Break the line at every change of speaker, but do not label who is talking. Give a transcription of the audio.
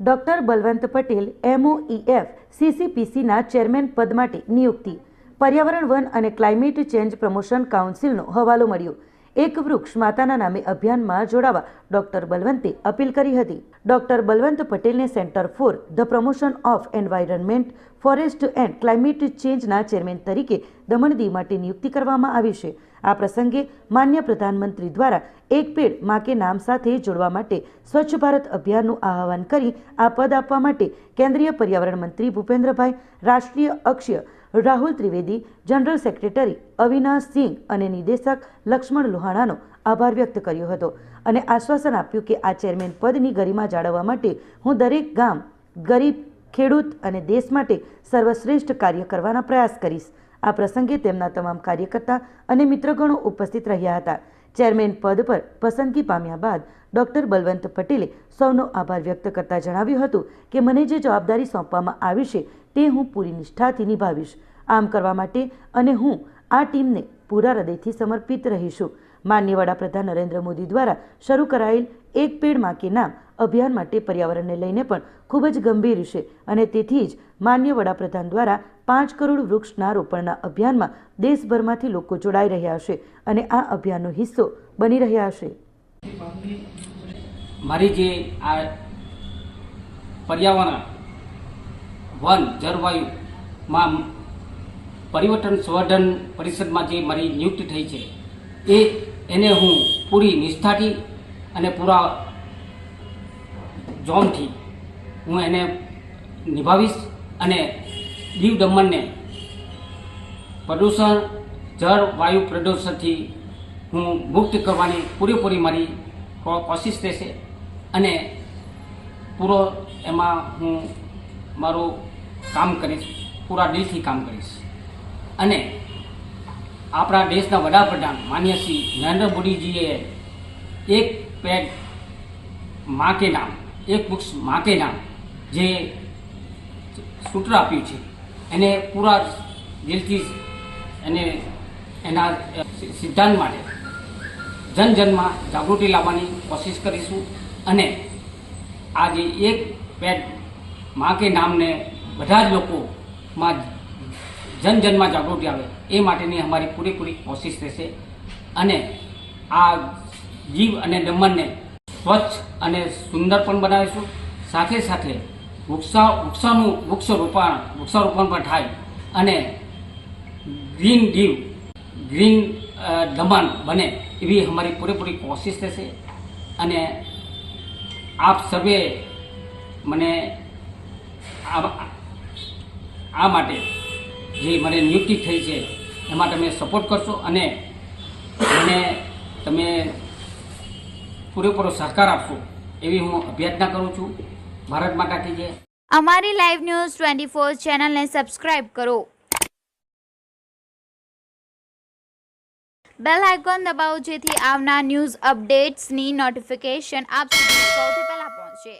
Doctor Balwant Patel MOEF સીસીપીસીના chairman પદ માટે નિયુક્તિ. પર્યાવરણ, વન અને ક્લાઇમેટ ચેન્જ પ્રમોશન કાઉન્સિલનો હવાલો મળ્યો. એક વૃક્ષ માતાના નામે અભિયાનમાં જોડાવા ડોક્ટર બલવંતે અપીલ કરી હતી. ડોક્ટર બલવંત પટેલને centre for the promotion of environment forest and climate ચેન્જના chairman તરીકે દમણ દીવ માટે નિયુક્તિ કરવામાં આવી છે. આ પ્રસંગે માન્ય પ્રધાનમંત્રી દ્વારા એક પેડ મા કે નામ સાથે જોડવા માટે સ્વચ્છ ભારત અભિયાનનું આહવાન કરી આ પદ આપવા માટે કેન્દ્રીય પર્યાવરણ મંત્રી ભૂપેન્દ્રભાઈ, રાષ્ટ્રીય અક્ષય, રાહુલ ત્રિવેદી, જનરલ સેક્રેટરી અવિનાશ સિંહ અને નિદેશક લક્ષ્મણ લોહાણાનો આભાર વ્યક્ત કર્યો હતો અને આશ્વાસન આપ્યું કે આ ચેરમેન પદની ગરિમા જાળવવા માટે હું દરેક ગામ, ગરીબ, ખેડૂત અને દેશ માટે સર્વશ્રેષ્ઠ કાર્ય કરવાના પ્રયાસ કરીશ. આ પ્રસંગે તેમના તમામ કાર્યકર્તા અને મિત્રગણો ઉપસ્થિત રહ્યા હતા. ચેરમેન પદ પર પસંદગી પામ્યા બાદ ડોક્ટર બલવંત પટેલે સૌનો આભાર વ્યક્ત કરતા જણાવ્યું હતું કે મને જે જવાબદારી સોંપવામાં આવી છે તે હું પૂરી નિષ્ઠાથી નિભાવીશ. આમ કરવા માટે અને હું આ ટીમને પૂરા હૃદયથી સમર્પિત રહીશું. માન્ય વડાપ્રધાન નરેન્દ્ર મોદી દ્વારા શરૂ કરાયેલ એક પેડમાં કે નામ અભિયાન માટે પર્યાવરણને લઈને પણ ખૂબ જ ગંભીર છે અને તેથી જ માન્ય વડાપ્રધાન દ્વારા પાંચ કરોડ વૃક્ષના રોપણના અભિયાનમાં દેશભરમાંથી લોકો જોડાઈ રહ્યા છે અને આ અભિયાનનો હિસ્સો બની રહ્યા છે.
મારી જે આ પર્યાવરણ, વન જળવાયુમાં પરિવર્તન સંવર્ધન પરિષદમાં જે મારી નિયુક્તિ થઈ છે, એ એને હું પૂરી નિષ્ઠાથી અને પૂરા જોમથી હું એને નિભાવીશ અને દીવ દમણને પ્રદૂષણ, જળ, વાયુ પ્રદૂષણથી હું મુક્ત કરવાની પૂરેપૂરી મારી કોશિશ રહેશે અને પૂરો એમાં હું મારું કામ કરીશ, પૂરા દિલથી કામ કરીશ. અને આપણા દેશના વડાપ્રધાન માન્ય શ્રી નરેન્દ્ર મોદીજીએ એક પેડમાં કે નામ એક વૃક્ષમાં જે સૂત્ર આપ્યું છે, એને પૂરા દિલથી એને એના સિદ્ધાંત માટે જન જનમાં જાગૃતિ લાવવાની કોશિશ કરીશું અને આ જે એક પેટમાં કે નામને બધા જ લોકોમાં જન જનમાં જાગૃતિ આવે એ માટેની અમારી પૂરેપૂરી કોશિશ રહેશે અને આ જીવ અને દમણને સ્વચ્છ અને સુંદર પણ બનાવીશું. સાથે સાથે વૃક્ષા, વૃક્ષોનું, વૃક્ષરોપણ, વૃક્ષારોપણ પણ થાય. અને ગ્રીન દીવ, ગ્રીન દમણ બને એવી અમારી પૂરેપૂરી કોશિશ રહેશે. અને આપ સર્વે મને આ માટે જે મને નિયુક્તિ થઈ છે, એમાં તમે સપોર્ટ કરશો અને મને તમે પૂરેપૂરો સહકાર આપશો, એવી હું અભ્યર્થના કરું છું. ભારત માતા કી જય.
અમારી લાઈવ ન્યૂઝ ટ્વેન્ટી ફોર ચેનલને સબસ્ક્રાઇબ કરો. બેલ આઇકોન દબાવો જેથી આવનાર ન્યૂઝ અપડેટ્સની નોટિફિકેશન આપ સુધી સૌથી પહેલા પહોંચે.